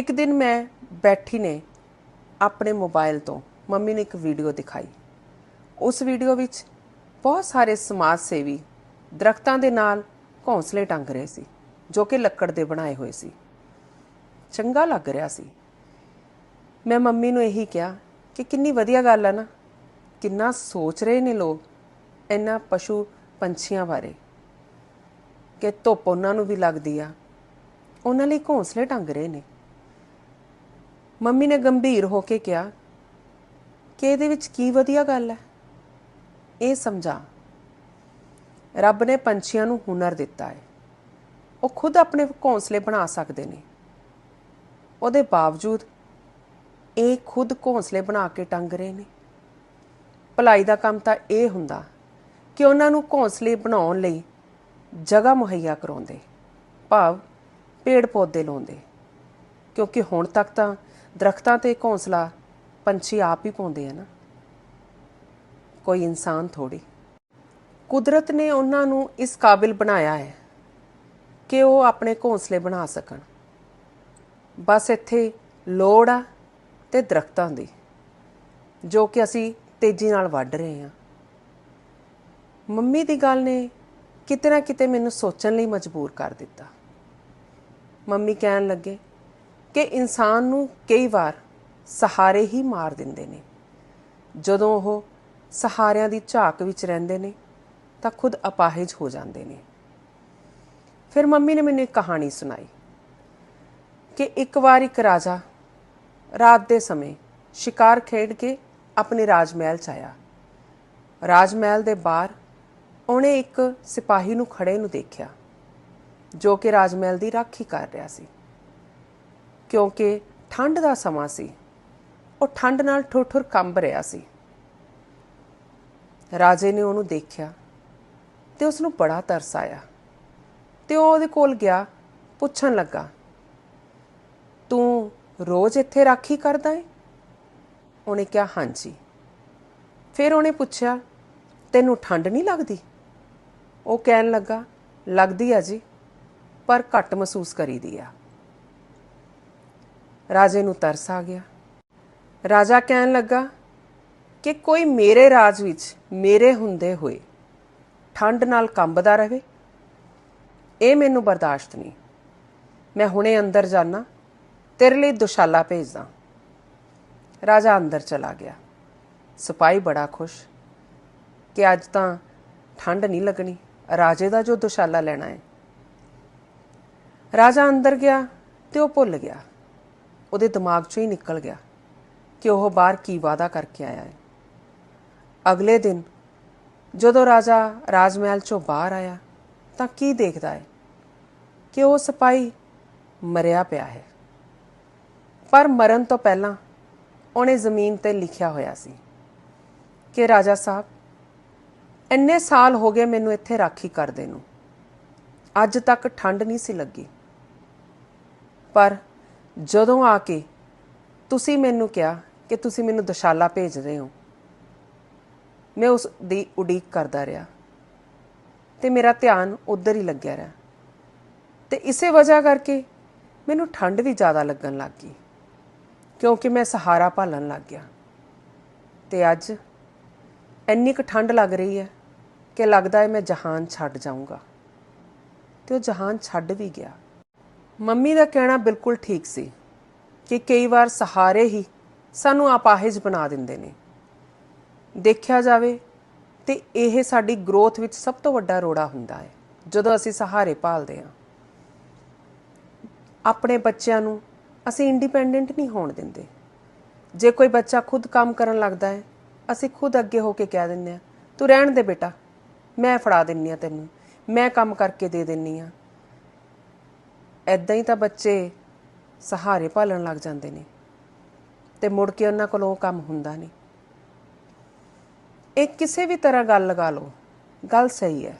ਇੱਕ ਦਿਨ ਮੈਂ ਬੈਠੀ ਨੇ ਆਪਣੇ ਮੋਬਾਈਲ ਤੋਂ। ਮੰਮੀ ਨੇ ਇੱਕ ਵੀਡੀਓ ਦਿਖਾਈ। ਉਸ ਵੀਡੀਓ ਵਿੱਚ ਬਹੁਤ ਸਾਰੇ ਸਮਾਜ ਸੇਵੀ ਦਰਖਤਾਂ ਦੇ ਨਾਲ ਘੌਂਸਲੇ ਟੰਗ ਰਹੇ ਸੀ, ਜੋ ਕਿ ਲੱਕੜ ਦੇ ਬਣਾਏ ਹੋਏ ਸੀ। ਚੰਗਾ ਲੱਗ ਰਿਹਾ ਸੀ। ਮੈਂ ਮੰਮੀ ਨੂੰ ਇਹੀ ਕਿਹਾ ਕਿ ਕਿੰਨੀ ਵਧੀਆ ਗੱਲ ਹੈ ਨਾ। ਕਿੰਨਾ ਸੋਚ ਰਹੇ ਨੇ ਲੋਕ ਇਹਨਾਂ ਪਸ਼ੂ ਪੰਛੀਆਂ ਬਾਰੇ। ਕਿ ਧੁੱਪ ਉਹਨਾਂ ਨੂੰ ਵੀ ਲੱਗਦੀ ਆ। ਉਹਨਾਂ ਲਈ ਘੌਂਸਲੇ ਟੰਗ ਰਹੇ ਨੇ। ਮੰਮੀ ਨੇ ਗੰਭੀਰ ਹੋ ਕੇ ਕਿਹਾ ਕਿ ਇਹਦੇ ਵਿੱਚ ਕੀ ਵਧੀਆ ਗੱਲ ਹੈ? ਇਹ ਸਮਝਾ। ਰੱਬ ਨੇ ਪੰਛੀਆਂ ਨੂੰ ਹੁਨਰ ਦਿੱਤਾ ਹੈ। ਉਹ ਖੁਦ ਆਪਣੇ ਘੋਂਸਲੇ ਬਣਾ ਸਕਦੇ ਨੇ। ਉਹਦੇ ਬਾਵਜੂਦ ਇਹ ਖੁਦ ਘੋਂਸਲੇ ਬਣਾ ਕੇ ਟੰਗ ਰਹੇ ਨੇ। ਭਲਾਈ ਦਾ ਕੰਮ ਤਾਂ ਇਹ ਹੁੰਦਾ ਕਿ ਉਹਨਾਂ ਨੂੰ ਘੋਂਸਲੇ ਬਣਾਉਣ ਲਈ ਜਗ੍ਹਾ ਮੁਹੱਈਆ ਕਰਾਉਂਦੇ, ਭਾਵ ਪੇੜ ਪੌਦੇ ਲਾਉਂਦੇ। ਕਿਉਂਕਿ ਹੁਣ ਤੱਕ ਤਾਂ ਦਰਖਤਾਂ ਤੇ ਘੋਂਸਲਾ ਪੰਛੀ ਆਪ ਹੀ ਪਾਉਂਦੇ ਆ ਨਾ। ਕੋਈ ਇਨਸਾਨ ਥੋੜੀ ਕੁਦਰਤ ਨੇ ਉਹਨਾਂ ਨੂੰ ਇਸ ਕਾਬਿਲ ਬਣਾਇਆ ਹੈ ਕਿ ਉਹ ਆਪਣੇ ਘੋਂਸਲੇ ਬਣਾ ਸਕਣ। ਬਸ ਇੱਥੇ ਲੋੜ ਆ ਤੇ ਦਰਖਤਾਂ ਦੀ, ਜੋ ਕਿ ਅਸੀਂ ਤੇਜ਼ੀ ਨਾਲ ਵੱਢ ਰਹੇ ਹਾਂ। ਮੰਮੀ ਦੀ ਗੱਲ ਨੇ ਕਿਤੇ ਨਾ ਕਿਤੇ ਮੈਨੂੰ ਸੋਚਣ ਲਈ ਮਜਬੂਰ ਕਰ ਦਿੱਤਾ। ਮੰਮੀ ਕਹਿਣ ਲੱਗੇ ਕਿ ਇਨਸਾਨ ਨੂੰ ਕਈ ਵਾਰ ਸਹਾਰੇ ਹੀ ਮਾਰ ਦਿੰਦੇ ਨੇ। ਜਦੋਂ ਉਹ ਸਹਾਰਿਆਂ ਦੀ ਝਾਕ ਵਿੱਚ ਰਹਿੰਦੇ ਨੇ, ਤਾਂ ਖੁਦ ਅਪਾਹਿਜ ਹੋ ਜਾਂਦੇ ਨੇ। ਫਿਰ ਮੰਮੀ ਨੇ ਮੈਨੂੰ ਇੱਕ ਕਹਾਣੀ ਸੁਣਾਈ ਕਿ ਇੱਕ ਵਾਰ ਇੱਕ ਰਾਜਾ ਰਾਤ ਦੇ ਸਮੇਂ ਸ਼ਿਕਾਰ ਖੇਡ ਕੇ ਆਪਣੇ ਰਾਜ ਮਹਿਲ ਚ ਆਇਆ। ਰਾਜ ਮਹਿਲ ਦੇ ਬਾਹਰ ਉਹਨੇ ਇੱਕ ਸਿਪਾਹੀ ਨੂੰ ਖੜੇ ਨੂੰ ਦੇਖਿਆ, ਜੋ ਕਿ ਰਾਜ ਮਹਿਲ ਦੀ ਰਾਖੀ ਕਰ ਰਿਹਾ ਸੀ। ਕਿਉਂਕਿ ਠੰਡ ਦਾ ਸਮਾਂ ਸੀ। ਉਹ ਠੰਡ ਨਾਲ ਠੁਰ-ਠੁਰ ਕੰਬ ਰਿਹਾ ਸੀ। ਰਾਜੇ ਨੇ ਉਹਨੂੰ ਦੇਖਿਆ ਤੇ ਉਸ ਨੂੰ ਬੜਾ ਤਰਸ ਆਇਆ ਤੇ ਉਹ ਉਹਦੇ ਕੋਲ ਗਿਆ, ਪੁੱਛਣ ਲੱਗਾ, ਤੂੰ ਰੋਜ਼ ਇੱਥੇ ਰਾਖੀ ਕਰਦਾ ਹੈ ਉਹਨੇ ਕਿਹਾ, ਹਾਂਜੀ। ਫਿਰ ਉਹਨੇ ਪੁੱਛਿਆ, ਤੈਨੂੰ ਠੰਡ ਨਹੀਂ ਲੱਗਦੀ? ਉਹ ਕਹਿਣ ਲੱਗਾ, ਲੱਗਦੀ ਆ ਜੀ, ਪਰ ਘੱਟ ਮਹਿਸੂਸ ਕਰੀਦੀ ਆ। ਰਾਜੇ ਨੂੰ ਤਰਸ ਆ ਗਿਆ। ਰਾਜਾ ਕਹਿਣ ਲੱਗਾ ਕਿ ਕੋਈ ਮੇਰੇ ਰਾਜ ਵਿੱਚ ਮੇਰੇ ਹੁੰਦੇ ਹੋਏ ਠੰਡ ਨਾਲ ਕੰਬਦਾ ਰਹੇ, ਇਹ ਮੈਨੂੰ ਬਰਦਾਸ਼ਤ ਨਹੀਂ। ਮੈਂ ਹੁਣੇ ਅੰਦਰ ਜਾਣਾ ਤੇਰੇ ਲਈ ਦੁਸ਼ਾਲਾ ਭੇਜਦਾ। ਰਾਜਾ ਅੰਦਰ ਚਲਾ ਗਿਆ। ਸਿਪਾਹੀ ਬੜਾ ਖੁਸ਼ ਕਿ ਅੱਜ ਤਾਂ ਠੰਡ ਨਹੀਂ ਲੱਗਣੀ, ਰਾਜੇ ਦਾ ਜੋ ਦੁਸ਼ਾਲਾ ਲੈਣਾ ਹੈ। ਰਾਜਾ ਅੰਦਰ ਗਿਆ ਤੇ ਉਹ ਭੁੱਲ ਗਿਆ। ਉਹਦੇ ਦਿਮਾਗ 'ਚੋਂ ਹੀ ਨਿਕਲ ਗਿਆ ਕਿ ਉਹ ਬਾਹਰ ਕੀ ਵਾਦਾ ਕਰਕੇ ਆਇਆ ਹੈ। ਅਗਲੇ ਦਿਨ ਜਦੋਂ ਰਾਜਾ ਰਾਜ ਮਹਿਲ 'ਚੋਂ ਬਾਹਰ ਆਇਆ ਤਾਂ ਕੀ ਦੇਖਦਾ ਹੈ ਕਿ ਉਹ ਸਿਪਾਹੀ ਮਰਿਆ ਪਿਆ ਹੈ। ਪਰ ਮਰਨ ਤੋਂ ਪਹਿਲਾਂ ਉਹਨੇ ਜ਼ਮੀਨ ਤੇ ਲਿਖਿਆ ਹੋਇਆ ਸੀ ਕਿ ਰਾਜਾ ਸਾਹਿਬ, ਇੰਨੇ ਸਾਲ ਹੋ ਗਏ ਮੈਨੂੰ ਇੱਥੇ ਰਾਖੀ ਕਰਦੇ ਨੂੰ। ਅੱਜ ਤੱਕ ਠੰਡ ਨਹੀਂ ਸੀ ਲੱਗੀ। ਪਰ ਜਦੋਂ ਆ ਕੇ ਤੁਸੀਂ ਮੈਨੂੰ ਕਿਹਾ ਕਿ ਤੁਸੀਂ ਮੈਨੂੰ ਦਸ਼ਾਲਾ ਭੇਜ ਰਹੇ ਹੋ, ਮੈਂ ਉਸ ਦੀ ਉਡੀਕ ਕਰਦਾ ਰਿਹਾ ਤੇ ਮੇਰਾ ਧਿਆਨ ਉਧਰ ਹੀ ਲੱਗਿਆ ਰਿਹਾ। ਤੇ ਇਸੇ ਵਜ੍ਹਾ ਕਰਕੇ ਮੈਨੂੰ ਠੰਡ ਵੀ ਜ਼ਿਆਦਾ ਲੱਗਣ ਲੱਗ ਗਈ, ਕਿਉਂਕਿ ਮੈਂ ਸਹਾਰਾ ਭਾਲਣ ਲੱਗ ਗਿਆ। ਤੇ ਅੱਜ ਇੰਨੀ ਕੁ ਠੰਡ ਲੱਗ ਰਹੀ ਹੈ ਕਿ ਲੱਗਦਾ ਹੈ ਮੈਂ ਜਹਾਨ ਛੱਡ ਜਾਊਂਗਾ। ਤੇ ਉਹ ਜਹਾਨ ਛੱਡ ਵੀ ਗਿਆ। ਮੰਮੀ ਦਾ ਕਹਿਣਾ ਬਿਲਕੁਲ ਠੀਕ ਸੀ ਕਿ ਕਈ ਵਾਰ ਸਹਾਰੇ ਹੀ ਸਾਨੂੰ ਆਪਾਹਿਜ ਬਣਾ ਦਿੰਦੇ ਨੇ। ਦੇਖਿਆ ਜਾਵੇ ਤੇ ਇਹ ਸਾਡੀ ਗਰੋਥ ਵਿੱਚ ਸਭ ਤੋਂ ਵੱਡਾ ਰੋੜਾ ਹੁੰਦਾ ਹੈ, ਜਦੋਂ ਅਸੀਂ ਸਹਾਰੇ ਭਾਲਦੇ ਹਾਂ। ਆਪਣੇ ਬੱਚਿਆਂ ਨੂੰ ਅਸੀਂ ਇੰਡੀਪੈਂਡੈਂਟ ਨਹੀਂ ਹੋਣ ਦਿੰਦੇ। ਜੇ ਕੋਈ ਬੱਚਾ ਖੁਦ ਕੰਮ ਕਰਨ ਲੱਗਦਾ ਹੈ, ਅਸੀਂ ਖੁਦ ਅੱਗੇ ਹੋ ਕੇ ਕਹਿ ਦਿੰਦੇ ਆ ਤੂੰ ਰਹਿਣ ਦੇ ਬੇਟਾ, ਮੈਂ ਫੜਾ ਦਿੰਨੀ ਆ ਤੈਨੂੰ, ਮੈਂ ਕੰਮ ਕਰਕੇ ਦੇ ਦਿੰਨੀ ਆ ਐਦਾਂ ਹੀ ਤਾਂ ਬੱਚੇ ਸਹਾਰੇ ਭਾਲਣ ਲੱਗ ਜਾਂਦੇ ਨੇ ਤੇ ਮੁੜ ਕੇ ਉਹਨਾਂ ਕੋਲੋਂ ਕੰਮ ਹੁੰਦਾ ਨਹੀਂ। ਇਹ ਕਿਸੇ ਵੀ ਤਰ੍ਹਾਂ ਗੱਲ ਲਗਾ ਲਓ। ਗੱਲ ਸਹੀ ਹੈ।